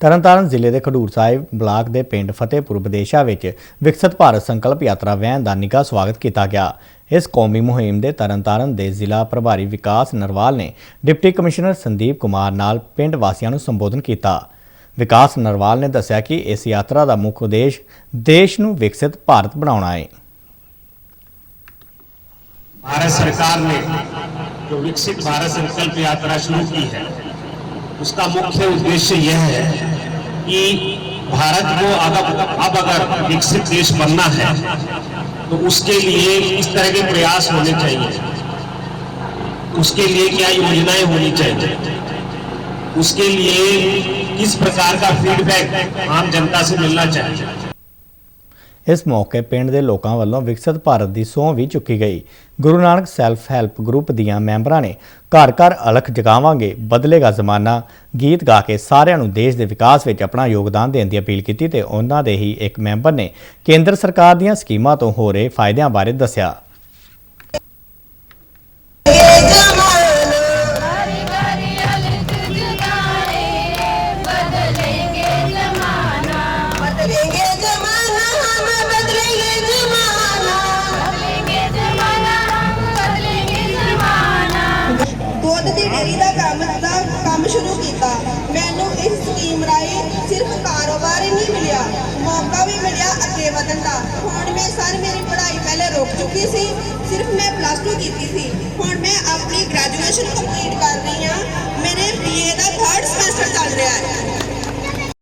ਤਰਨਤਾਰਨ ਜ਼ਿਲ੍ਹੇ ਦੇ ਖਡੂਰ ਸਾਹਿਬ ਬਲਾਕ ਦੇ ਪਿੰਡ ਫਤਿਹਪੁਰ ਵਿਦੇਸ਼ਾ ਵਿੱਚ ਵਿਕਸਿਤ ਭਾਰਤ ਸੰਕਲਪ ਯਾਤਰਾ ਵੈਨ ਦਾ ਨਿੱਘਾ ਸਵਾਗਤ ਕੀਤਾ ਗਿਆ ਇਸ ਕੌਮੀ ਮੁਹਿੰਮ ਦੇ ਤਰਨਤਾਰਨ ਦੇ ਜ਼ਿਲ੍ਹਾ ਪ੍ਰਭਾਰੀ ਵਿਕਾਸ ਨਰਵਾਲ ਨੇ ਡਿਪਟੀ ਕਮਿਸ਼ਨਰ ਸੰਦੀਪ ਕੁਮਾਰ ਨਾਲ ਪਿੰਡ ਵਾਸੀਆਂ ਨੂੰ ਸੰਬੋਧਨ ਕੀਤਾ ਵਿਕਾਸ ਨਰਵਾਲ ਨੇ ਦੱਸਿਆ ਕਿ ਇਸ ਯਾਤਰਾ ਦਾ ਮੁੱਖ ਉਦੇਸ਼ ਦੇਸ਼ ਨੂੰ ਵਿਕਸਿਤ ਭਾਰਤ ਬਣਾਉਣਾ ਹੈ भारत सरकार ने जो विकसित भारत संकल्प यात्रा शुरू की है उसका मुख्य उद्देश्य यह है कि भारत को अगर अब अगर विकसित देश बनना है तो उसके लिए इस तरह के प्रयास होने चाहिए। उसके लिए क्या योजनाएँ होनी चाहिए? उसके लिए किस प्रकार का फीडबैक आम जनता से मिलना चाहिए? ਇਸ ਮੌਕੇ ਪਿੰਡ ਦੇ ਲੋਕਾਂ ਵੱਲੋਂ ਵਿਕਸਿਤ ਭਾਰਤ ਦੀ ਸਹੁੰ ਵੀ ਚੁੱਕੀ ਗਈ। Guru Nanak self help group ਦੀਆਂ ਮੈਂਬਰਾਂ ਨੇ ਘਰ ਘਰ ਅਲਖ ਜਗਾਵਾਂਗੇ, ਬਦਲੇਗਾ ਜ਼ਮਾਨਾ, ਗੀਤ ਗਾ ਕੇ ਸਾਰਿਆਂ ਨੂੰ ਦੇਸ਼ ਦੇ ਵਿਕਾਸ ਵਿੱਚ ਆਪਣਾ ਯੋਗਦਾਨ ਦੇਣ ਦੀ ਅਪੀਲ ਕੀਤੀ ਤੇ ਉਹਨਾਂ ਦੇ ਹੀ ਇੱਕ ਮੈਂਬਰ ਨੇ ਕੇਂਦਰ ਸਰਕਾਰ ਦੀਆਂ ਸਕੀਮਾਂ ਤੋਂ ਹੋ ਰਹੇ ਫਾਇਦਿਆਂ ਬਾਰੇ ਦੱਸਿਆ। ਦੁੱਧ ਦਾ ਕੰਮ ਦਾ ਕੰਮ ਸ਼ੁਰੂ ਕੀਤਾ। ਮੈਨੂੰ ਇਸ ਸਕੀਮ ਰਾਹੀਂ ਸਿਰਫ ਕਾਰੋਬਾਰ ਹੀ ਨਹੀਂ ਮਿਲਿਆ। ਮੌਕਾ ਵੀ ਮਿਲਿਆ ਅੱਗੇ ਵਧਣ ਦਾ। ਹੁਣ ਮੈਂ ਸਰ ਮੇਰੀ ਪੜ੍ਹਾਈ ਪਹਿਲੇ ਰੁਕ ਚੁੱਕੀ ਸੀ। ਸਿਰਫ ਮੈਂ ਪਲੱਸ 2 ਕੀਤੀ ਸੀ। ਹੁਣ ਮੈਂ ਆਪਣੀ ਗ੍ਰੈਜੂਏਸ਼ਨ ਕੰਪਲੀਟ